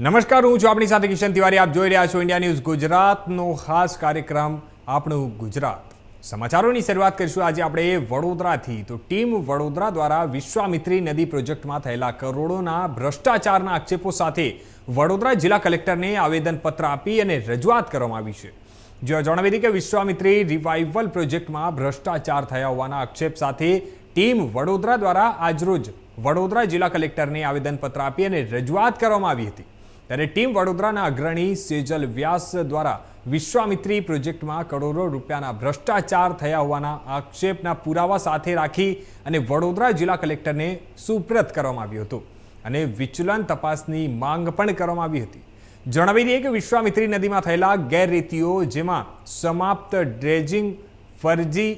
નમસ્કાર, હું છું આપણી સાથે કિશન તિવારી. આપ જોઈ રહ્યા છો ઇન્ડિયા ન્યૂઝ ગુજરાતનો ખાસ કાર્યક્રમ આપણું ગુજરાત. સમાચારોની શરૂઆત કરીશું. આજે આપણે વડોદરાથી. તો ટીમ વડોદરા દ્વારા વિશ્વામિત્રી નદી પ્રોજેક્ટમાં થયેલા કરોડોના ભ્રષ્ટાચારના આક્ષેપો સાથે વડોદરા જિલ્લા કલેક્ટરને આવેદનપત્ર આપી અને રજૂઆત કરવામાં આવી છે. જો જણાવી હતી કે વિશ્વામિત્રી રિવાઇવલ પ્રોજેક્ટમાં ભ્રષ્ટાચાર થયા હોવાના આક્ષેપ સાથે ટીમ વડોદરા દ્વારા આજરોજ વડોદરા જિલ્લા કલેક્ટરને આવેદનપત્ર આપી અને રજૂઆત કરવામાં આવી હતી. ત્યારે ટીમ વડોદરાના અગ્રણી સેજલ વ્યાસ દ્વારા વિશ્વામિત્રી પ્રોજેક્ટમાં કરોડો રૂપિયાના ભ્રષ્ટાચાર થયા હોવાના આક્ષેપના પુરાવા સાથે રાખી અને વડોદરા જિલ્લા કલેક્ટરને સુપ્રત કરવામાં આવ્યું હતું અને વિચલન તપાસની માંગ પણ કરવામાં આવી હતી. જણાવી દઈએ કે વિશ્વામિત્રી નદીમાં થયેલા ગેરરીતિઓ જેમાં સમાપ્ત ડ્રેજિંગ ફરજી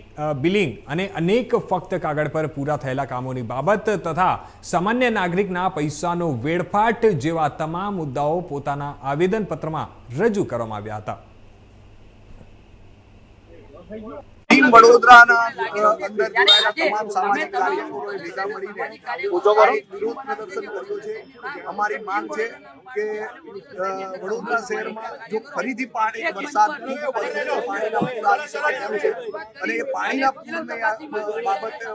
બિલિંગ અને અનેક ફક્ત કાગળ પર પૂરા થયેલા કામોની બાબત તથા સામાન્ય નાગરિકના પૈસાનો વેડફાટ જેવા તમામ મુદ્દાઓ પોતાના આવેદનપત્રમાં રજૂ કરવામાં આવ્યા હતા. ટીમ વડોદરાના અંદર જોડાયેલા તમામ સામાજિક કાર્યકરોએ ભેગા મળીને વિરોધ પ્રદર્શન કર્યું છે. અમારી માંગ છે કે વડોદરા શહેરમાં જો ફરીથી પાણી વરસાદ પાણીના પૂર આવી શકે એમ છે અને એ પાણીના પૂરને બાબતે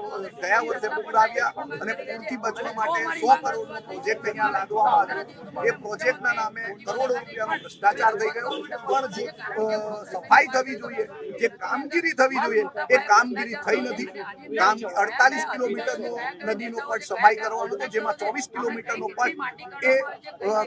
ગયા વર્ષે પૂર આવ્યા અને પૂરથી બચવા માટે સો કરોડનો પ્રોજેક્ટ અહીંયા લાદવામાં આવ્યો. એ પ્રોજેક્ટના નામે કરોડો રૂપિયાનો ભ્રષ્ટાચાર થઈ ગયો. પણ જે સફાઈ થવી જોઈએ જે કામગીરી થવી જોઈએ એ કામગીરી થઈ નથી. કામ અડતાલીસ કિલોમીટરનો નદીનો પટ સફાઈ કરવાનો હતો જેમાં ચોવીસ કિલોમીટરનો પટ એ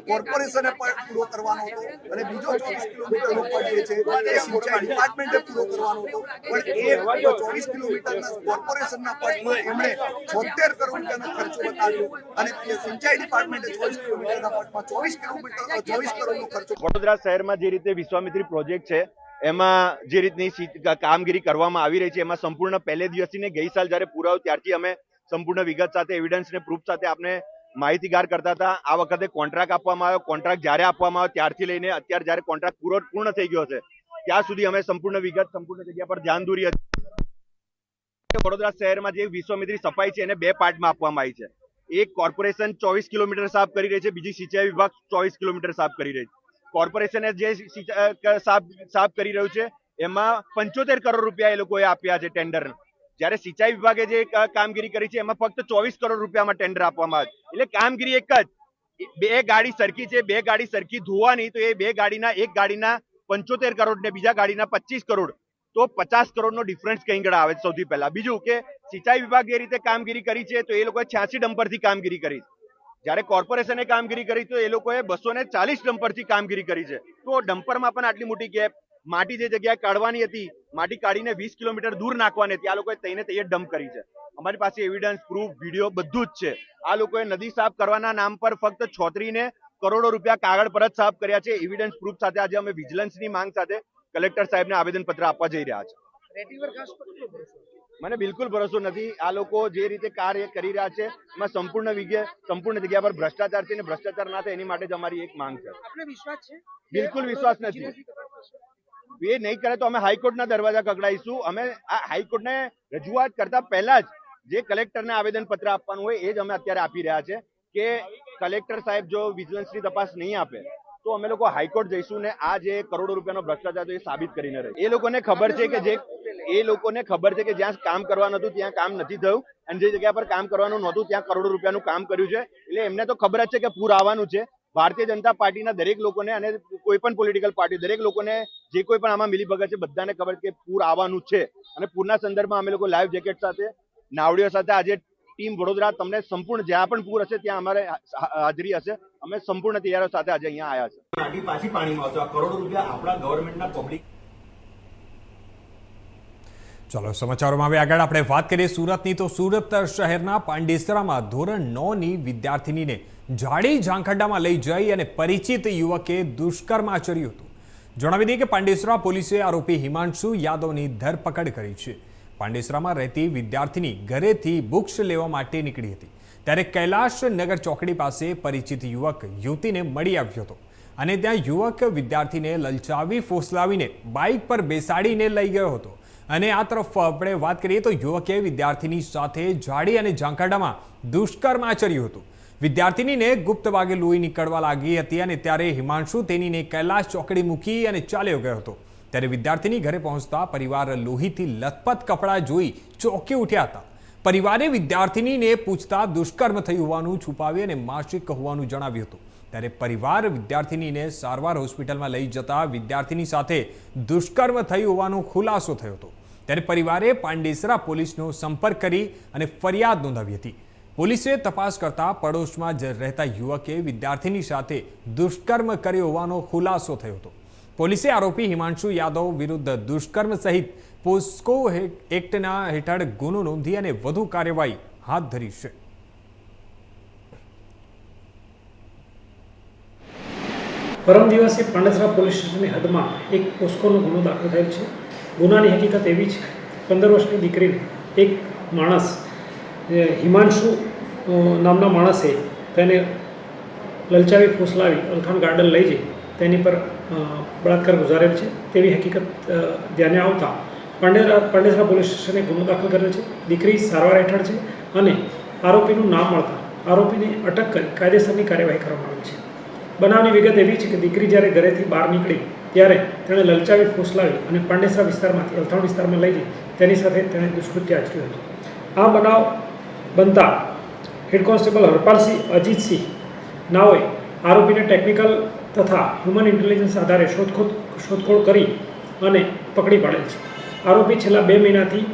કોર્પોરેશને પણ પૂરો કરવાનો હતો અને બીજો ચોવીસ કિલોમીટરનો પટ જે છે એ સિંચાઈ ડિપાર્ટમેન્ટે પૂરો કરવાનો હતો. પણ એ ચોવીસ કિલોમીટરના કોર્પોરેશનના પટમાં એમણે છોતેર કરોડ રૂપિયાનો ખર્ચો બતાવ્યો અને તે સિંચાઈ ડિપાર્ટમેન્ટે ચોવીસ કિલોમીટરના પટમાં ચોવીસ કિલોમીટર ચોવીસ કરોડનો ખર્ચો વડોદરા શહેરમાં જે રીતે વિશ્વામિત્રી પ્રોજેક્ટ છે એમાં જે રીતની કામગીરી કરવામાં આવી રહી છે, એમાં સંપૂર્ણ પહેલે દિવસથી ને ગઈ સાલ જ્યારે પૂરાયો ત્યારથી અમે સંપૂર્ણ વિગત સાથે એવિડન્સ ને પ્રૂફ સાથે આપને માહિતીગાર કરતા હતા. આ વખતે કોન્ટ્રાક્ટ આપવામાં આવ્યો કોન્ટ્રાક્ટ જ્યારે આપવામાં આવ્યો, ત્યારથી લઈને અત્યારે જ્યારે કોન્ટ્રાક્ટ પૂરો પૂર્ણ થઈ ગયો છે, ત્યાં સુધી અમે સંપૂર્ણ વિગત, સંપૂર્ણ જગ્યા પર ધ્યાન દોરી હતી. વડોદરા શહેરમાં જે વિશ્વમિત્રી સફાઈ છે, એને બે પાર્ટમાં આપવામાં આવી છે. એક કોર્પોરેશન ચોવીસ કિલોમીટર સાફ કરી રહી છે, બીજી સિંચાઈ વિભાગ ચોવીસ કિલોમીટર સાફ કરી રહી છે. કોર્પોરેશને જે સાફ કરી રહ્યું છે, એમાં પંચોતેર કરોડ રૂપિયા એ લોકોએ આપ્યા છે ટેન્ડર જ્યારે સિંચાઈ વિભાગે જે કામગીરી કરી છે, એમાં ફક્ત ચોવીસ કરોડ રૂપિયામાં ટેન્ડર આપવામાં આવે એટલે કામગીરી એક જ. બે ગાડી સરખી છે, બે ગાડી સરખી ધોવાની, તો એ બે ગાડીના, એક ગાડીના પંચોતેર કરોડ ને બીજા ગાડીના પચીસ કરોડ. તો પચાસ કરોડનો ડિફરન્સ કઈ ગળા આવે સૌથી પહેલા. બીજું કે સિંચાઈ વિભાગ જે રીતે કામગીરી કરી છે, તો એ લોકોએ છ્યાસી ડમ્પરથી કામગીરી કરી જ્યારે કોર્પોરેશને કામગીરી કરી તો એ લોકોએ બસો ને ચાલીસ ડમ્પરથી કામગીરી કરી છે. તો ડમ્પરમાં પણ આટલી મોટી ગેપ. માટી જે જગ્યાએ કાઢવાની હતી, માટી કાઢીને વીસ કિલોમીટર દૂર નાખવાની હતી, આ લોકોએ તઈને તૈયાર ડમ્પ કરી છે. અમારી પાસે એવિડન્સ પ્રૂફ વીડિયો બધું જ છે. આ લોકોએ નદી સાફ કરવાના નામ પર ફક્ત છોતરીને કરોડો રૂપિયા કાગળ પર જ સાફ કર્યા છે. એવિડન્સ પ્રૂફ સાથે આજે અમે વિજિલન્સની માંગ સાથે કલેક્ટર સાહેબને આવેદનપત્ર આપવા જઈ રહ્યા છે. મને બિલકુલ ભરોસો નથી. આ લોકો જે રીતે કાર્ય કરી રહ્યા છે એમાં સંપૂર્ણ સંપૂર્ણ જગ્યા પર ભ્રષ્ટાચાર છે અને ભ્રષ્ટાચાર ના થાય એની માટે જ અમારી એક માંગ છે. આપને વિશ્વાસ છે? બિલકુલ વિશ્વાસ નથી. એ નહીં કરે તો અમે હાઈકોર્ટના દરવાજા કકડાઈશું અમે આ હાઈકોર્ટને રજૂઆત કરતા પહેલા જ જે કલેક્ટરને આવેદન પત્ર આપવાનું હોય એ જ અમે અત્યારે આપી રહ્યા છે કે કલેક્ટર સાહેબ જો વિજિલન્સની તપાસ નહીં આપે તો અમે લોકો હાઈકોર્ટ જઈશું ને આ જે કરોડો રૂપિયાનો ભ્રષ્ટાચાર છે એ સાબિત કરીને રહે એ લોકોને ખબર છે કે જે એ લોકોને ખબર છે કે જ્યાં કામ કરવાનું હતું, ત્યાં કામ નથી થયું. અને જે જગ્યા પર કામ કરવાનું નહોતું, ત્યાં કરોડો રૂપિયાનું કામ કર્યું છે. એટલે એમને તો ખબર જ છે કે પૂર આવવાનું છે. ભારતીય જનતા પાર્ટીના દરેક લોકોને અને કોઈ પણ પોલિટિકલ પાર્ટી દરેક લોકોને જે કોઈ પણ આમાં મિલીભગત છે, બધાને ખબર કે પૂર આવવાનું છે. અને પૂરના સંદર્ભમાં અમે લોકો લાઈવ જેકેટ સાથે, નાવડીઓ સાથે આજે ટીમ વડોદરા તમને સંપૂર્ણ જ્યાં પણ પૂર હશે, ત્યાં અમારે હાજરી હશે. અમે સંપૂર્ણ તૈયારીઓ સાથે આજે અહીંયા આવ્યા છે પાછી પાણીમાં કરોડો રૂપિયા આપણા ગવર્મેન્ટના પબ્લિક ચલો સમાચારોમાં હવે આગળ આપણે વાત કરીએ સુરતની. તો સુરત શહેરના પાંડેસરામાં ધોરણ નવની વિદ્યાર્થિનીને જાડી ઝાંખડામાં લઈ જઈ અને પરિચિત યુવકે દુષ્કર્મ આચર્યું હતું. જણાવી દઈએ કે પાંડેસરા પોલીસે આરોપી હિમાંશુ યાદવની ધરપકડ કરી છે. પાંડેસરામાં રહેતી વિદ્યાર્થીની ઘરેથી બુક્સ લેવા માટે નીકળી હતી. ત્યારે કૈલાશ નગર ચોકડી પાસે પરિચિત યુવક યુવતીને મળી આવ્યો હતો અને ત્યાં યુવક વિદ્યાર્થીને લલચાવી ફોસલાવીને બાઇક પર બેસાડીને લઈ ગયો હતો. અને આ તરફ આપણે વાત કરીએ તો યુવકે વિદ્યાર્થીની સાથે જાડી અને ઝાંખરડામાં દુષ્કર્મ આચર્યું હતું. વિદ્યાર્થીનીને ગુપ્ત ભાગે લોહી નીકળવા લાગી હતી અને ત્યારે હિમાંશુ તેનીને કૈલાશ ચોકડી મૂકી અને ચાલ્યો ગયો હતો. ત્યારે વિદ્યાર્થીની ઘરે પહોંચતા પરિવાર લોહીથી લથપથ કપડાં જોઈ ચોંકી ઉઠ્યા હતા. પરિવારે વિદ્યાર્થીનીને પૂછતા દુષ્કર્મ થયું હોવાનું છુપાવી અને માસિક હોવાનું જણાવ્યું હતું. ત્યારે પરિવાર વિદ્યાર્થીનીને સારવાર હોસ્પિટલમાં લઈ જતા વિદ્યાર્થીની સાથે દુષ્કર્મ થયું હોવાનો ખુલાસો થયો હતો. ત્યારે પરિવારે પાંડેસરા પોલીસનો સંપર્ક કરી અને ફરિયાદ નોંધાવી હતી. પોલીસે તપાસ કરતા પડોશમાં જ રહેતા યુવકે વિદ્યાર્થીની સાથે દુષ્કર્મ કર્યો હોવાનો ખુલાસો થયો હતો. પોલીસે આરોપી હિમાંશુ યાદવ વિરુદ્ધ દુષ્કર્મ સહિત પોસ્કો એક્ટના હેઠળ ગુનો નોંધી અને વધુ કાર્યવાહી હાથ ધરી છે. પરમ દિવસે પાંડેસરા પોલીસ સ્ટેશનની હદમાં એક પોસ્કોનો ગુનો દાખલ થયેલ છે. ગુનાની હકીકત એવી છે, પંદર વર્ષની દીકરીને એક માણસ હિમાંશુ નામના માણસે તેને લલચાવી ફૂસલાવી અલખાણ ગાર્ડન લઈ જઈ, તેની પર બળાત્કાર ગુજારેલ છે. તેવી હકીકત ધ્યાને આવતા પાંડેરા, પાંડેસરા પોલીસ સ્ટેશને ગુનો દાખલ કરેલ છે. દીકરી સારવાર હેઠળ છે અને આરોપીનું નામ મળતા આરોપીને અટક કરી કાયદેસરની કાર્યવાહી કરવામાં આવી છે. બનાવની વિગત એવી છે કે દીકરી જ્યારે ઘરેથી બહાર નીકળી ત્યારે તેણે લલચાવી ફૂસલાવી અને પાંડેસરા વિસ્તારમાંથી, અલથાણ વિસ્તારમાં લઈ જઈ તેની સાથે તેણે દુષ્કૃત્ય આચર્યું હતું. આ બનાવ બનતા હેડ કોન્સ્ટેબલ હરપાલસિંહ, અજીતસિંહ નાઓએ આરોપીને ટેકનિકલ તથા હ્યુમન ઇન્ટેલિજન્સ આધારે શોધખોળ શોધખોળ કરી અને પકડી પાડેલ છે. આરોપી છેલ્લા બે મહિનાથી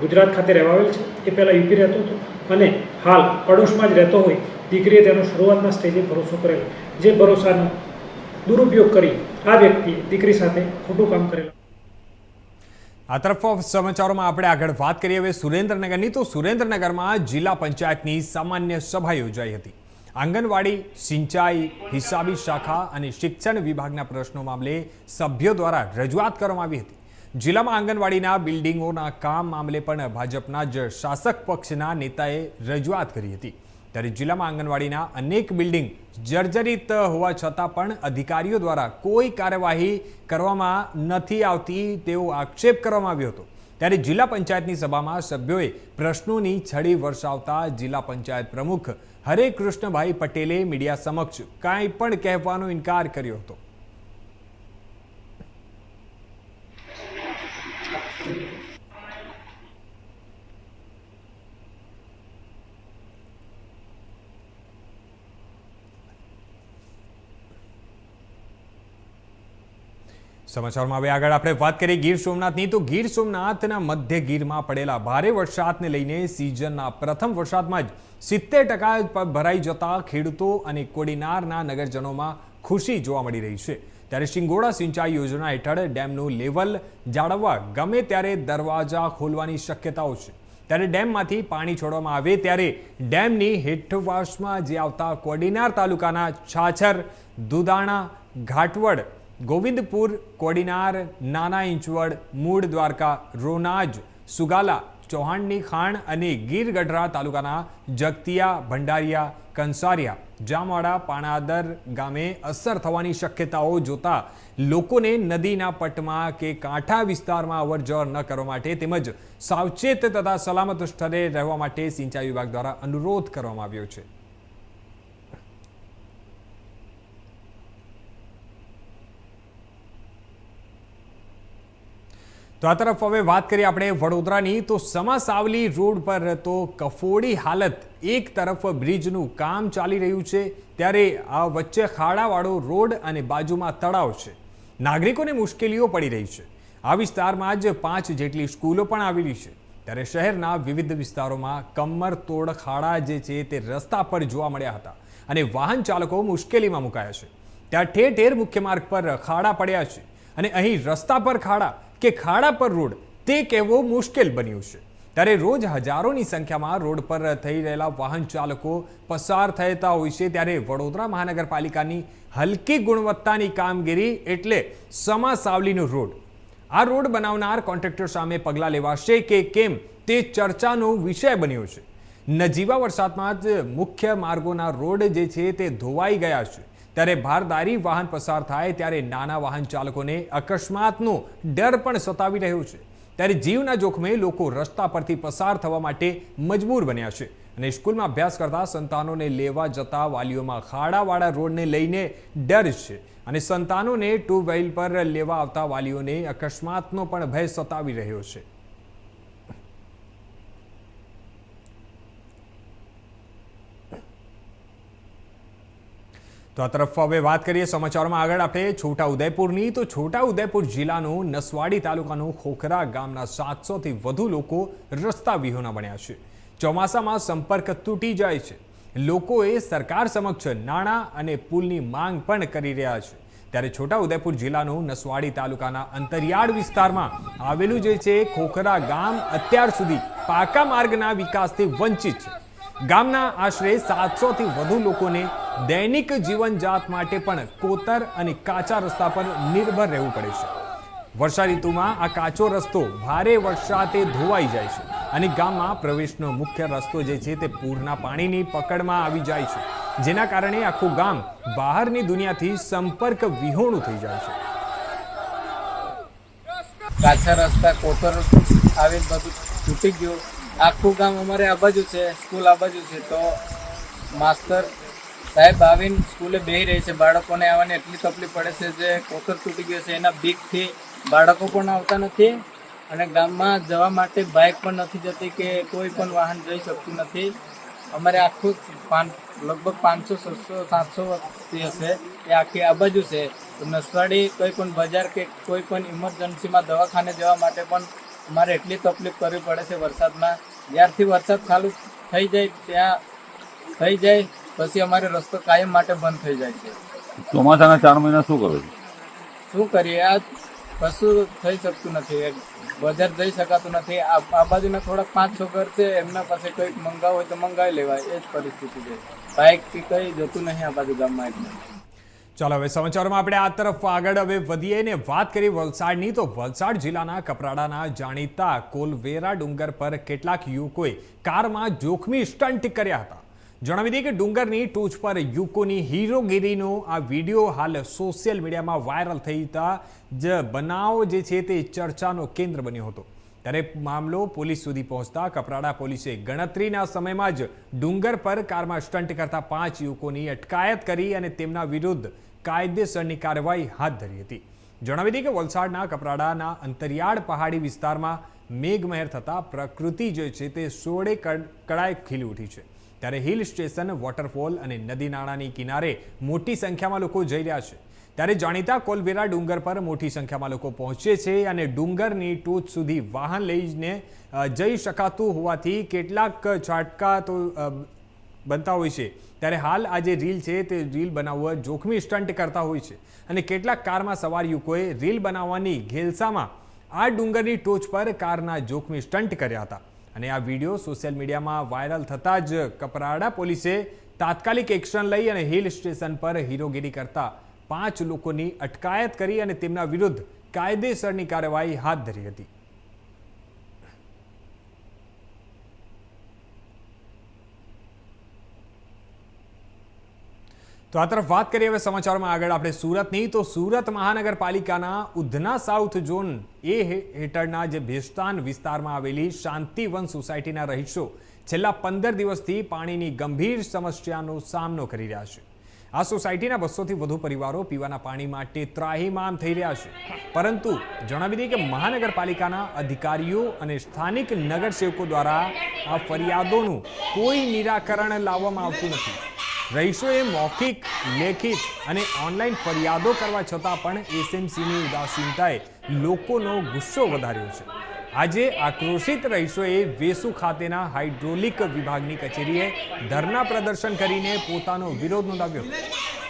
ગુજરાત ખાતે રહેવાવેલ છે. એ પહેલાં યુપી રહેતો હતો અને હાલ પડોશમાં જ રહેતો હોય દીકરીએ તેનો શરૂઆતના સ્ટેજે ભરોસો કરેલો. જે ભરોસાનો દુરુપયોગ કરી આ વ્યક્તિએ દીકરી સાથે ખોટું કામ કરેલું. આ તરફ સમાચારોમાં આપણે આગળ વાત કરીએ. હવે સુરેન્દ્રનગરની તો સુરેન્દ્રનગરમાં જિલ્લા પંચાયતની સામાન્ય સભા યોજાઈ હતી. આંગણવાડી, સિંચાઈ, હિસાબી શાખા અને શિક્ષણ વિભાગના પ્રશ્નો મામલે સભ્યો દ્વારા રજૂઆત કરવામાં આવી હતી. જિલ્લામાં આંગણવાડીના બિલ્ડિંગોના કામ મામલે પણ ભાજપના જ શાસક પક્ષના નેતાએ રજૂઆત કરી હતી. ત્યારે જિલ્લામાં આંગણવાડીના અનેક બિલ્ડિંગ જર્જરિત હોવા છતાં પણ અધિકારીઓ દ્વારા કોઈ કાર્યવાહી કરવામાં નથી આવતી તેવો આક્ષેપ કરવામાં આવ્યો હતો. ત્યારે જિલ્લા પંચાયતની સભામાં સભ્યોએ પ્રશ્નોની છડી વર્ષાવતા જિલ્લા પંચાયત પ્રમુખ હરે કૃષ્ણભાઈ પટેલે મીડિયા સમક્ષ કાંઈ પણ કહેવાનો ઇનકાર કર્યો હતો. સમાચારમાં હવે આગળ આપણે વાત કરીએ ગીર સોમનાથની. તો ગીર સોમનાથના મધ્ય ગીરમાં પડેલા ભારે વરસાદને લઈને સિઝનના પ્રથમ વરસાદમાં જ સિત્તેર ટકા ભરાઈ જતા ખેડૂતો અને કોડીનારના નગરજનોમાં ખુશી જોવા મળી રહી છે. ત્યારે શિંગોડા સિંચાઈ યોજના હેઠળ ડેમનું લેવલ જાળવવા ગમે ત્યારે દરવાજા ખોલવાની શક્યતાઓ છે. ત્યારે ડેમમાંથી પાણી છોડવામાં આવે ત્યારે ડેમની હેઠવાસમાં જે આવતા કોડીનાર તાલુકાના છાછર, દુદાણા, ઘાટવડ ગોવિંદપુર, કોડીનાર, નાના ઇંચવડ, મૂળ દ્વારકા, રોનાજ, સુગાલા, ચૌહાણની ખાણ અને ગીર ગઢડા તાલુકાના જગતિયા, ભંડારિયા, કંસારિયા, જામવાડા, પાણાદર ગામે અસર થવાની શક્યતાઓ જોતા લોકોને નદીના પટમાં કે કાંઠા વિસ્તારમાં અવરજવર ન કરવા માટે તેમજ સાવચેત તથા સલામત સ્થળે રહેવા માટે સિંચાઈ વિભાગ દ્વારા અનુરોધ કરવામાં આવ્યો છે. તો આ તરફ હવે વાત કરીએ આપણે વડોદરાની. તો સમાસાવલી રોડ પર તો કફોડી હાલત. એક તરફ બ્રિજનું કામ ચાલી રહ્યું છે. ત્યારે આ વચ્ચે ખાડાવાળો રોડ અને બાજુમાં તળાવ છે. નાગરિકોને મુશ્કેલીઓ પડી રહી છે. આ વિસ્તારમાં જ પાંચ જેટલી સ્કૂલો પણ આવેલી છે. ત્યારે શહેરના વિવિધ વિસ્તારોમાં કમર તોડ ખાડા જે છે તે રસ્તા પર જોવા મળ્યા હતા અને વાહન ચાલકો મુશ્કેલીમાં મુકાયા છે. ત્યાં ઠેર ઠેર મુખ્ય માર્ગ પર ખાડા પડ્યા છે અને અહીં રસ્તા પર ખાડા કે ખાડા પર રોડ, તે કહેવો મુશ્કેલ બન્યું છે. ત્યારે રોજ હજારોની સંખ્યામાં રોડ પર થઈ રહેલા વાહન ચાલકો પસાર થતા હોય છે ત્યારે વડોદરા મહાનગરપાલિકાની હલકી ગુણવત્તાની કામગીરી એટલે સમા સાવલીનો રોડ. આ રોડ બનાવનાર કોન્ટ્રાક્ટર સામે પગલાં લેવાશે કે કેમ તે ચર્ચાનો વિષય બન્યો છે. નજીવા વરસાદમાં જ મુખ્ય માર્ગોના રોડ જે છે તે ધોવાઈ ગયા છે. ત્યારે ભારદારી વાહન પસાર થાય ત્યારે નાના વાહન ચાલકોને અકસ્માતનો ડર પણ સતાવી રહ્યો છે. ત્યારે જીવના જોખમે લોકો રસ્તા પરથી પસાર થવા માટે મજબૂર બન્યા છે અને સ્કૂલમાં અભ્યાસ કરતા સંતાનોને લેવા જતા વાલીઓમાં ખાડાવાળા રોડને લઈને ડર છે અને સંતાનોને ટુ વ્હીલ પર લેવા આવતા વાલીઓને અકસ્માતનો પણ ભય સતાવી રહ્યો છે. તો આ તરફ હવે વાત કરીએ સમાચારમાં આગળ. આપણે છોટા ઉદયપુરની. તો છોટા ઉદયપુર જિલ્લાનું નસવાડી તાલુકાનું ખોખરા ગામના સાતસોથી વધુ લોકો રસ્તા વિહોણા બન્યા છે. ચોમાસામાં સંપર્ક તૂટી જાય છે. લોકોએ સરકાર સમક્ષ નાણાં અને પુલની માંગ પણ કરી રહ્યા છે. ત્યારે છોટા ઉદયપુર જિલ્લાનું નસવાડી તાલુકાના અંતરિયાળ વિસ્તારમાં આવેલું જે છે ખોખરા ગામ, અત્યાર સુધી પાકા માર્ગના વિકાસથી વંચિત છે. ગામના આશરે સાતસોથી વધુ લોકોને દૈનિક જીવનજાત માટે પણ કોતર અને કાચા રસ્તા પર નિર્ભર રહેવું પડે છે. વર્ષા ઋતુમાં આ કાચો રસ્તો ભારે વરસાદે ધોવાઈ જાય છે અને ગામમાં પ્રવેશનો મુખ્ય રસ્તો જે છે તે પૂરના પાણીની પકડમાં આવી જાય છે. જેના કારણે આખું ગામ બહારની દુનિયાથી સંપર્ક વિહોણું થઈ જાય છે. કાચા રસ્તા, કોતર આવી બધું તૂટી ગયું. આખું ગામ અમારે આ બાજુ છે, સ્કૂલ આ બાજુ છે. તો માસ્તર સાહેબ, આવીને સ્કૂલે બેહી રહી છે. બાળકોને આવવાની એટલી તકલીફ પડે છે જે કોકર તૂટી ગયો છે. એના બીકથી બાળકો પણ આવતા નથી અને ગામમાં જવા માટે બાઇક પણ નથી જતી કે કોઈ પણ વાહન જઈ શકતું નથી. અમારે આખું પાન, લગભગ પાંચસો, છસો, સાતસો વસ્તી હશે. એ આખી આ બાજુ છે. તો નસવાડી કોઈ પણ બજાર કે કોઈ પણ ઇમરજન્સીમાં દવાખાને જવા માટે પણ અમારે એટલી તકલીફ કરવી પડે છે વરસાદમાં. જ્યારથી વરસાદ ચાલુ થઈ જાય, ત્યાં થઈ જાય પછી અમારે રસ્તો કાયમ માટે બંધ થઈ જાય છે. ચોમાસાના ચાર મહિના શું કરો શું કરીએ? આ કશું થઈ શકતું નથી. બજાર જઈ શકાતું નથી. આ આ બાજુના થોડાક પાંચ છ ઘર છે એમના પાસે કંઈક મંગાવ હોય તો મંગાવી લેવાય. એ જ પરિસ્થિતિ છે. બાઇકથી કંઈ જતું નહીં આ બાજુ ગામમાં એટલે. ચાલો હવે સમાચારોમાં આપણે આ તરફ આગળ હવે વધીએ ને વાત કરીએ વલસાડની. તો વલસાડ જિલ્લાના કપરાડાના જાણીતા કોલવેરા ડુંગર પર કેટલાક યુવકોએ કારમાં જોખમી સ્ટન્ટ કર્યા હતા. જણાવી દઈએ કે ડુંગરની ટોચ પર યુકોની હીરોગીરીનો આ વીડિયો હાલ સોશિયલ મીડિયામાં વાયરલ થતા જ બનાવ જે છે તે ચર્ચાનો કેન્દ્ર બન્યો હતો. ત્યારે મામલો પોલીસ સુધી પહોંચતા કપરાડા પોલીસે ગણતરીના સમયમાં જ ડુંગર પર કારમાં સ્ટન્ટ કરતા પાંચ યુવકોની અટકાયત કરી અને તેમના વિરુદ્ધ કાયદેસરની કાર્યવાહી હાથ ધરી હતી. જણાવી દઈએ કે વલસાડના કપરાડાના અંતરિયાળ પહાડી વિસ્તારમાં મેઘમહેર થતાં પ્રકૃતિ જે છે તે સોળે કડ- કળાએ ખીલી ઉઠી છે. ત્યારે હિલ સ્ટેશન, વોટરફોલ અને નદી નાળાની કિનારે મોટી સંખ્યામાં લોકો જઈ રહ્યા છે. ત્યારે જાણીતા કોલવેરા ડુંગર પર મોટી સંખ્યામાં લોકો પહોંચે છે અને ડુંગરની ટોચ સુધી વાહન લઈને જઈ શકાતું હોવાથી કેટલાક છાટકા તો બનતા હોય છે. ત્યારે હાલ આ જે રીલ છે તે રીલ બનાવવા જોખમી સ્ટન્ટ કરતા હોય છે. અને કેટલાક કારમાં સવાર યુવકોએ રીલ બનાવવાની ઘેલસામાં આ ડુંગરની ટોચ પર કારના જોખમી સ્ટન્ટ કર્યા હતા. અને આ વીડિયો સોશિયલ મીડિયામાં વાયરલ થતાં જ કપરાડા પોલીસે તાત્કાલિક એક્શન લઈ અને હિલ સ્ટેશન પર હીરોગીરી કરતા પાંચ લોકોની અટકાયત કરી અને તેમના વિરુદ્ધ કાયદેસરની કાર્યવાહી હાથ ધરી હતી. તો આ તરફ વાત કરીએ હવે સમાચારમાં આગળ આપણે સુરતની. તો સુરત મહાનગરપાલિકાના ઉધના સાઉથ ઝોન એ હેઠળના જે ભેસ્તાન વિસ્તારમાં આવેલી શાંતિવન સોસાયટીના રહીશો છેલ્લા પંદર દિવસથી પાણીની ગંભીર સમસ્યાનો સામનો કરી રહ્યા છે. આ સોસાયટીના બસોથી વધુ પરિવારો પીવાના પાણી માટે ત્રાહીમામ થઈ રહ્યા છે. પરંતુ જણાવી દઈએ કે મહાનગરપાલિકાના અધિકારીઓ અને સ્થાનિક નગરસેવકો દ્વારા આ ફરિયાદોનું કોઈ નિરાકરણ લાવવામાં આવતું નથી. રહીશોએ મૌખિક, લેખિત અને ઓનલાઈન ફરિયાદો કરવા છતાં પણ એસએમસીની ઉદાસીનતાએ લોકોનો ગુસ્સો વધાર્યો છે. આજે આક્રોશિત રહીશોએ વેસુ ખાતેના હાઇડ્રોલિક વિભાગની કચેરીએ ધરના પ્રદર્શન કરીને પોતાનો વિરોધ નોંધાવ્યો.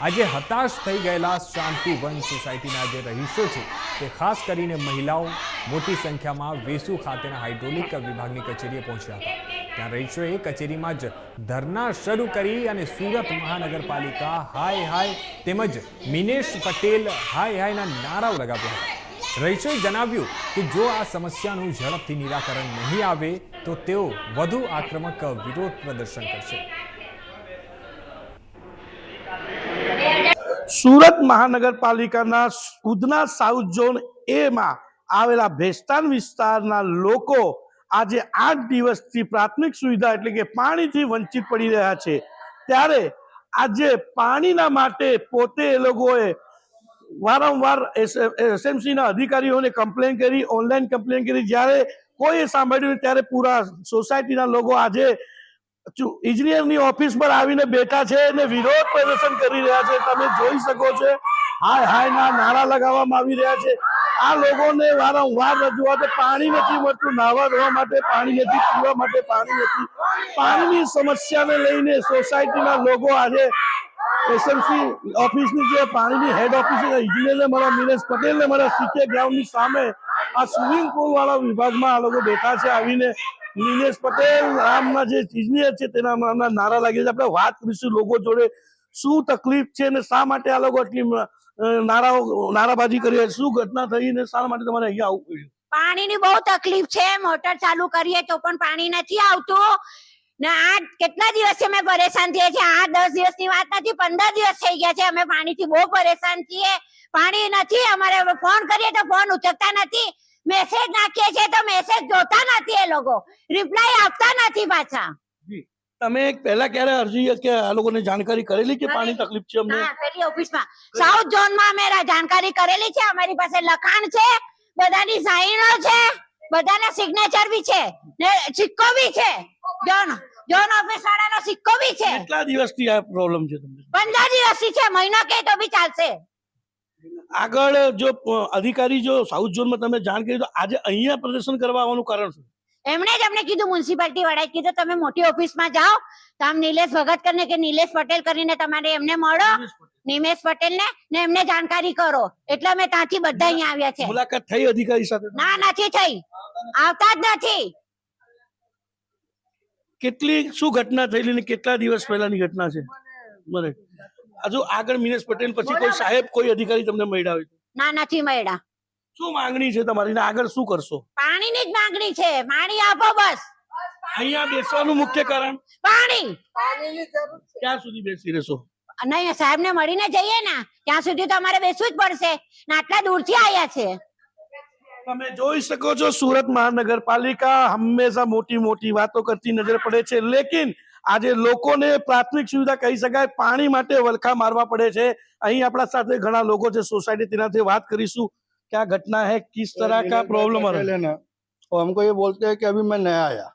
આજે હતાશ થઈ ગયેલા શાંતિવન સોસાયટીના જે રહીશો છે તે ખાસ કરીને મહિલાઓ મોટી સંખ્યામાં વેસુ ખાતેના હાઇડ્રોલિક વિભાગની કચેરીએ પહોંચ્યા હતા. ત્યાં રહીશોએ કચેરીમાં જ ધરના શરૂ કરી અને સુરત મહાનગરપાલિકા હાય હાય તેમજ મિનેશ પટેલ હાય હાયના નારાઓ લગાવ્યા. હતા રહીશોએ જણાવ્યું કે જો આ સમસ્યાનું ઝડપથી નિરાકરણ નહીં આવે, તો તેઓ વધુ આક્રમક વિરોધ પ્રદર્શન કરશે. સુરત મહાનગરપાલિકાના ખુદના સાઉથ ઝોન એમાં આવેલા ભેસ્તાન વિસ્તારના લોકો આજે આઠ દિવસથી પ્રાથમિક સુવિધા એટલે કે પાણીથી વંચિત પડી રહ્યા છે. ત્યારે આજે પાણીના માટે પોતે એ લોકોએ વારંવાર એસએમસીના અધિકારીઓને કમ્પ્લેન કરી, ઓનલાઈન કમ્પ્લેન કરી. જ્યારે કોઈ સાંભળ્યું ત્યારે પૂરા સોસાયટીના લોકો આજે ઇજનેરની ઓફિસ પર આવીને બેઠા છે અને વિરોધ પ્રદર્શન કરી રહ્યા છે. તમે જોઈ શકો છો હાય હાય ના નારા લગાવવામાં આવી રહ્યા છે. આ લોકોને વારંવાર રજૂઆત પાણી નથી મળતું નાહવા ધોવા માટે પાણી નથી, પીવા માટે પાણી નથી. પાણીની સમસ્યાને લઈને સોસાયટીના લોકો આજે એસએમસી ઓફિસની જે પાણીની હેડ ઓફિસ ઇજનેરને મારા મિનેશ પટેલને મારા સીકે ગ્રાઉન્ડની સામે આ સ્વિમિંગ પુલ વાળા વિભાગમાં આ લોકો બેઠા છે આવીને. નિલેશ પટેલ નામના જે ઇજનેર છે તેના નારા લાગી છે. આપણે વાત કરીશું લોકો જોડે. શું તકલીફ છે ને શા માટે આ લોકો આટલી નારાઓ, નારાબાજી કરી શું ઘટના થઈ ને શા માટે તમારે અહીંયા આવવું પડ્યું? પાણીની બહુ તકલીફ છે. મોટર ચાલુ કરીએ તો પણ પાણી નથી આવતું. ને આ કેટલા દિવસથી અમે પરેશાન થઈએ છીએ? આ દસ દિવસની વાત નથી, પંદર દિવસ થઈ ગયા છે. અમે પાણીથી બહુ પરેશાન છીએ. પાણી નથી, અમારે ફોન કરીએ તો ફોન ઉચકતા નથી. મેસેજ નાખીએ છીએ તો મેસેજ જોતા નથી એ લોકો. રિપ્લાય આપતા નથી પાછા. તમે પહેલા ક્યારે અરજી કે આ લોકોને જાણકારી કરેલી કે પાણી તકલીફ છે અમને? પેલી ઓફિસમાં. સાઉથ ઝોનમાં અમે જાણકારી કરેલી છે અમારી પાસે લખાણ છે બધાની સાઈનો છે બધાના સિગ્નેચર બી છે ને સિક્કો બી છે. જોન જોન ઓફિસ વાળાનો સિક્કો બી છે. કેટલા દિવસથી આ પ્રોબ્લેમ છે તમને? પંદર દિવસથી છે મહિનો કે તો બી ચાલશે. આગળ જો અધિકારી જો સાઉથ ઝોનમાં તમે જાણ કરી તો આજે અહીંયા પ્રદર્શન કરવા આવવાનું કારણ શું? એમણે જ અમને કીધું મ્યુનિસિપાલિટી વાળાએ કીધું તમે મોટી ઓફિસમાં જાઓ આમ નિલેશ ભગત કરીને કે નિલેશ પટેલ કરીને તમારે એમને મળો નિમેશ પટેલ. ને ને એમને જાણકારી કરો. એટલે અમે ત્યાંથી બધા અહીંયા આવ્યા છે. મુલાકાત થઈ અધિકારી સાથે? ના નથી થઈ. આવતા જ નથી. કેટલી શું ઘટના થયેલી ને કેટલા દિવસ પહેલાની ઘટના છે? મને હજુ આગળ મિનેશ પટેલ પછી કોઈ સાહેબ કોઈ અધિકારી તમને મળ્યા હોય ના નથી મળ્યા. શું માંગણી છે તમારી? ને આગળ શું કરશો? પાણીની જ માંગણી છે. પાણી આપો બસ. અહીંયા બેસવાનું મુખ્ય કારણ? પાણી. ક્યાં સુધી બેસી રહેશો? નહીં સાહેબ ને મળીને જઈએ ને. ત્યાં સુધી તો અમારે બેસવું જ પડશે. ને આટલા દૂરથી આવ્યા છે. તમે જોઈ શકો છો સુરત મહાનગરપાલિકા હંમેશા મોટી મોટી વાતો કરતી નજર પડે છે. લેકિન આજે લોકોને પ્રાથમિક સુવિધા કહી શકાય પાણી માટે વલખા મારવા પડે છે. અહીં આપણા સાથે ઘણા લોકો છે. સોસાયટી તેનાથી વાત કરીશું. क्या घटना है? किस तरह का प्रॉब्लम है? पहले ना और हमको ये बोलते हैं कि अभी मैं नया आया।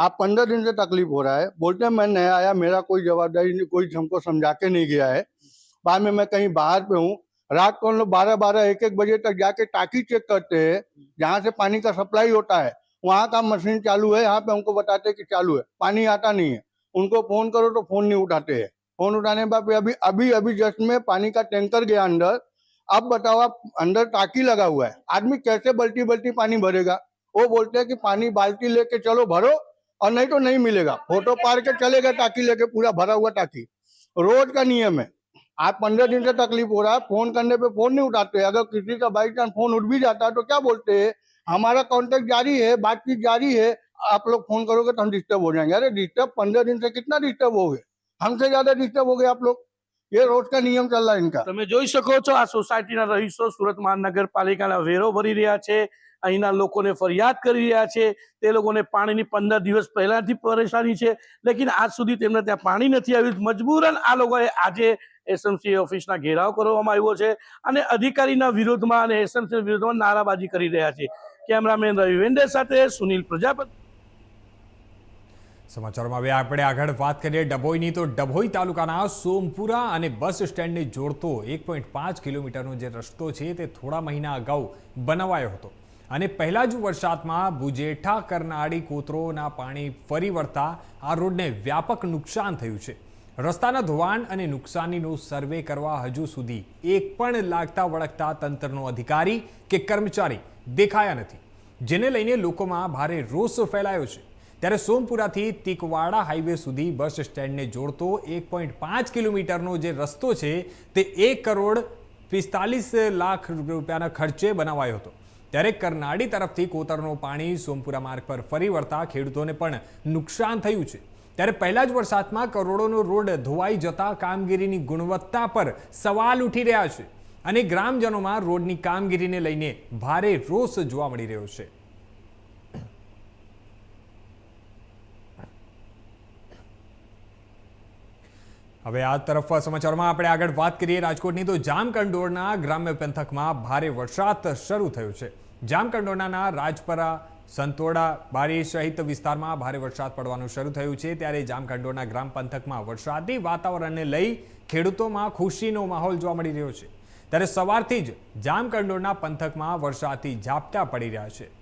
आप पंद्रह दिन से तकलीफ़ हो रहा है। बोलते हैं मैं नया आया मेरा कोई जवाबदारी नहीं कोई हमको समझा के नहीं गया है। बाद में मैं कहीं बाहर पे हूँ। रात को हम लोग बारह बारह एक एक बजे तक जाके टाकी चेक करते हैं जहाँ से पानी का सप्लाई होता है। वहाँ का मशीन चालू है यहाँ पे हमको बताते हैं कि चालू है। पानी आता नहीं है। उनको फ़ोन करो तो फ़ोन नहीं उठाते हैं। फ़ोन उठाने के बाद अभी अभी अभी जस्ट में पानी का टैंकर गया अंदर अब बताओ आप, अंदर टाकी लगा हुआ है। आदमी कैसे बल्टी बल्टी पानी भरेगा? वो बोलते हैं कि पानी बाल्टी लेके चलो भरो, और नहीं तो नहीं मिलेगा। फ़ोटो पार के चलेगा टाकी लेके, पूरा भरा हुआ टाकी। रोज का नियम है। आज पंद्रह दिन से तकलीफ़ हो रहा है, फ़ोन करने पे फ़ोन नहीं उठाते। अगर किसी का बाई चांस फ़ोन उठ भी जाता है तो क्या बोलते हैं? हमारा कॉन्टेक्ट जारी है, बातचीत जारी है। आप लोग फ़ोन करोगे तो हम डिस्टर्ब हो जाएँगे। अरे डिस्टर्ब पंद्रह दिन से कितना डिस्टर्ब हो गए? हमसे ज़्यादा डिस्टर्ब हो गए आप लोग। ये रोज का नियम चल रहा है इनका તમે જોઈ શકો છો આ સોસાયટીના રહીશો સુરત મહાનગરપાલિકાના વેરો ભરી રહ્યા છે અહીંના લોકોને ફરિયાદ કરી રહ્યા છે તે લોકોને પાણીની પંદર દિવસ પહેલાથી પરેશાની છે લેકિન આજ સુધી તેમને ત્યાં પાણી નથી આવ્યું મજબૂરન આ લોકોએ આજે એસએમસી ઓફિસના ઘેરાવ કરવામાં આવ્યો છે અને અધિકારીના વિરોધમાં અને એસએમસી વિરોધમાં નારાબાજી કરી રહ્યા છે કેમેરામેન રવિ વેંડે સાથે સુનિલ પ્રજાપતિ સમાચારોમાં હવે આપણે આગળ વાત કરીએ ડભોઈની. તો ડભોઈ તાલુકાના સોમપુરા અને બસ સ્ટેન્ડને જોડતો એક પોઈન્ટ પાંચ કિલોમીટરનો જે રસ્તો છે તે થોડા મહિના અગાઉ બનાવાયો હતો. અને પહેલા જ વરસાદમાં ભુજેઠા, કરનાળી, કોતરોના પાણી ફરી વળતા આ રોડને વ્યાપક નુકસાન થયું છે. રસ્તાના ધોવાણ અને નુકસાનીનો સર્વે કરવા હજુ સુધી એક પણ લાગતા વળગતા તંત્રનો અધિકારી કે કર્મચારી દેખાયા નથી. જેને લઈને લોકોમાં ભારે રોષ ફેલાયો છે. ત્યારે સોમપુરાથી તિકવાડા હાઈવે સુધી બસ સ્ટેન્ડને જોડતો એક પોઈન્ટ પાંચ કિલોમીટરનો જે રસ્તો છે, તે એક કરોડ પિસ્તાલીસ લાખ રૂપિયાના ખર્ચે બનાવાયો હતો. ત્યારે કરનાળી તરફથી કોતરનો પાણી સોમપુરા માર્ગ પર ફરી વળતા ખેડૂતોને પણ નુકસાન થયું છે. ત્યારે પહેલા જ વરસાદમાં કરોડોનો રોડ ધોવાઈ જતા કામગીરીની ગુણવત્તા પર સવાલ ઉઠી રહ્યા છે અને ગ્રામજનોમાં રોડની કામગીરીને લઈને ભારે રોષ જોવા મળી રહ્યો છે. હવે આ તરફ સમાચારમાં આપણે આગળ વાત કરીએ રાજકોટની, તો જામકંડોળના ગ્રામ્ય પંથકમાં ભારે વરસાદ શરૂ થયો છે. જામકંડોરણાના રાજપરા, સંતોડા, બારી સહિત વિસ્તારમાં ભારે વરસાદ પડવાનું શરૂ થયું છે. ત્યારે જામકંડોરના ગ્રામ પંથકમાં વરસાદી વાતાવરણને લઈ ખેડૂતોમાં ખુશીનો માહોલ જોવા મળી રહ્યો છે. ત્યારે સવારથી જ જામકંડોરના પંથકમાં વરસાદથી ઝાપટા પડી રહ્યા છે.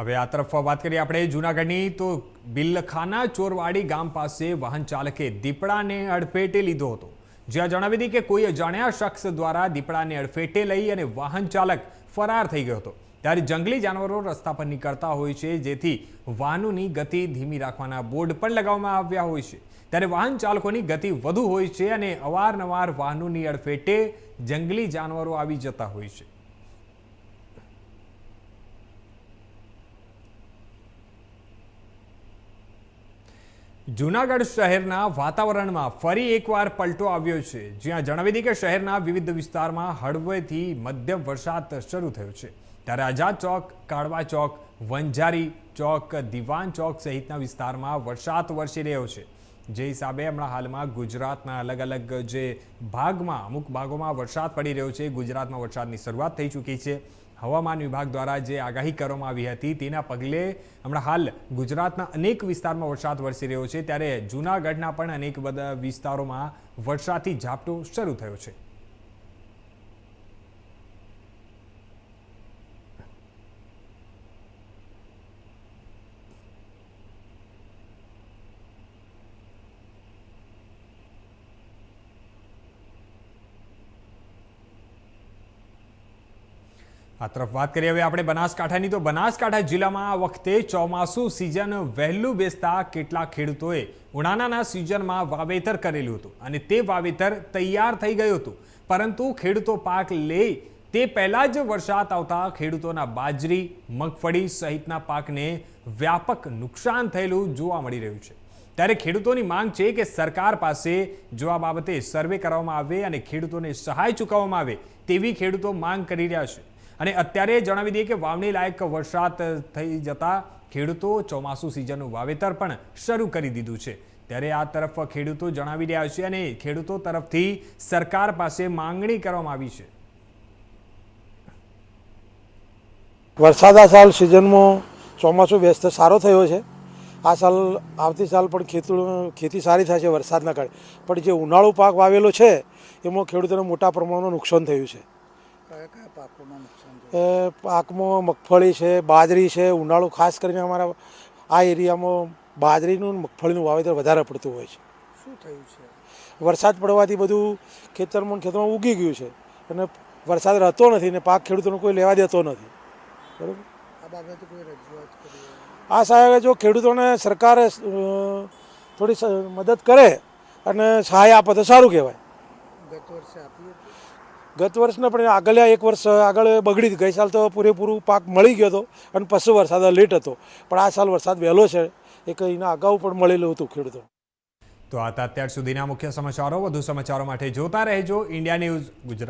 હવે આ તરફ વાત કરીએ આપણે જૂનાગઢની. તો બિલખાના ચોરવાડી ગામ પાસે વાહન ચાલકે દીપડાને અડફેટે લીધો હતો. જ્યાં જણાવી હતી કે કોઈ અજાણ્યા શખ્સ દ્વારા દીપડાને અડફેટે લઈ અને વાહન ચાલક ફરાર થઈ ગયો હતો. ત્યારે જંગલી જાનવરો રસ્તા પર નીકળતા હોય છે, જેથી વાહનોની ગતિ ધીમી રાખવાના બોર્ડ પણ લગાવવામાં આવ્યા હોય છે. ત્યારે વાહન ચાલકોની ગતિ વધુ હોય છે અને અવારનવાર વાહનોની અડફેટે જંગલી જાનવરો આવી જતા હોય છે. જૂનાગઢ શહેરના વાતાવરણમાં ફરી એકવાર પલટો આવ્યો છે. જ્યાં જણાવી દઈએ કે શહેરના વિવિધ વિસ્તારમાં હળવેથી મધ્યમ વરસાદ શરૂ થયો છે. ત્યારે આઝાદ ચોક, કાળવા ચોક, વંજારી ચોક, દિવાન ચોક સહિતના વિસ્તારમાં વરસાદ વરસી રહ્યો છે. જે હિસાબે હમણાં હાલમાં ગુજરાતના અલગ અલગ જે ભાગમાં, અમુક ભાગોમાં વરસાદ પડી રહ્યો છે. ગુજરાતમાં વરસાદની શરૂઆત થઈ ચૂકી છે. હવામાન વિભાગ દ્વારા જે આગાહી કરવામાં આવી હતી, તેના પગલે હમણાં હાલ ગુજરાતના અનેક વિસ્તારમાં વરસાદ વરસી રહ્યો છે. ત્યારે જૂનાગઢના પણ અનેક બધા વિસ્તારોમાં વરસાદથી ઝાપટો શરૂ થયો છે. આ તરફ વાત કરીએ હવે આપણે બનાસકાંઠાની. તો બનાસકાંઠા જિલ્લામાં આ વખતે ચોમાસું સિઝન વહેલું બેસતા કેટલાક ખેડૂતોએ ઉનાળાના સિઝનમાં વાવેતર કરેલું હતું અને તે વાવેતર તૈયાર થઈ ગયું હતું. પરંતુ ખેડૂતો પાક લે તે પહેલાં જ વરસાદ આવતા ખેડૂતોના બાજરી, મગફળી સહિતના પાકને વ્યાપક નુકસાન થયેલું જોવા મળી રહ્યું છે. ત્યારે ખેડૂતોની માંગ છે કે સરકાર પાસે જો આ બાબતે સર્વે કરવામાં આવે અને ખેડૂતોને સહાય ચૂકવવામાં આવે તેવી ખેડૂતો માંગ કરી રહ્યા છે. અને અત્યારે જણાવી દઈએ કે વાવણી લાયક વરસાદ થઈ જતા ખેડૂતો ચોમાસું સિઝનનું વાવેતર પણ શરૂ કરી દીધું છે. ત્યારે આ તરફ ખેડૂતો જણાવી રહ્યા છે અને ખેડૂતો તરફથી સરકાર પાસે માંગણી કરવામાં આવી છે. વરસાદ આ સાલ સિઝનમાં ચોમાસું વ્યસ્ત સારો થયો છે. આ સાલ, આવતી સાલ પણ ખેતી ખેતી સારી છે વરસાદના કારણે. પણ જે ઉનાળુ પાક વાવેલો છે, એમાં ખેડૂતોને મોટા પ્રમાણમાં નુકસાન થયું છે. પાકમાં મગફળી છે બાજરી છે ઉનાળો ખાસ કરીને અમારા આ એરિયામાં બાજરીનું મગફળીનું વાવેતર વધારે પડતું હોય છે. શું થયું છે? વરસાદ પડવાથી બધું ખેતરમાં ખેતરમાં ઉગી ગયું છે અને વરસાદ રહેતો નથી ને પાક ખેડૂતોને કોઈ લેવા દેતો નથી. બરાબર? આ બાબતે કોઈ રજૂઆત કરી આ સહાય જો ખેડૂતોને સરકાર થોડી મદદ કરે અને સહાય આપે તો સારું કહેવાય. ગત વર્ષે ગત વર્ષને પણ આગળ એક વર્ષ આગળ બગડી ગઈ. સાલ તો પૂરેપૂરું પાક મળી ગયો હતો અને પછી વરસાદ લેટ હતો. પણ આ સાલ વરસાદ વહેલો છે. એ એના અગાઉ પણ મળેલું હતું ખેડૂતો. તો આ અત્યાર સુધીના મુખ્ય સમાચારો. વધુ સમાચારો માટે જોતા રહેજો. India news Gujarat.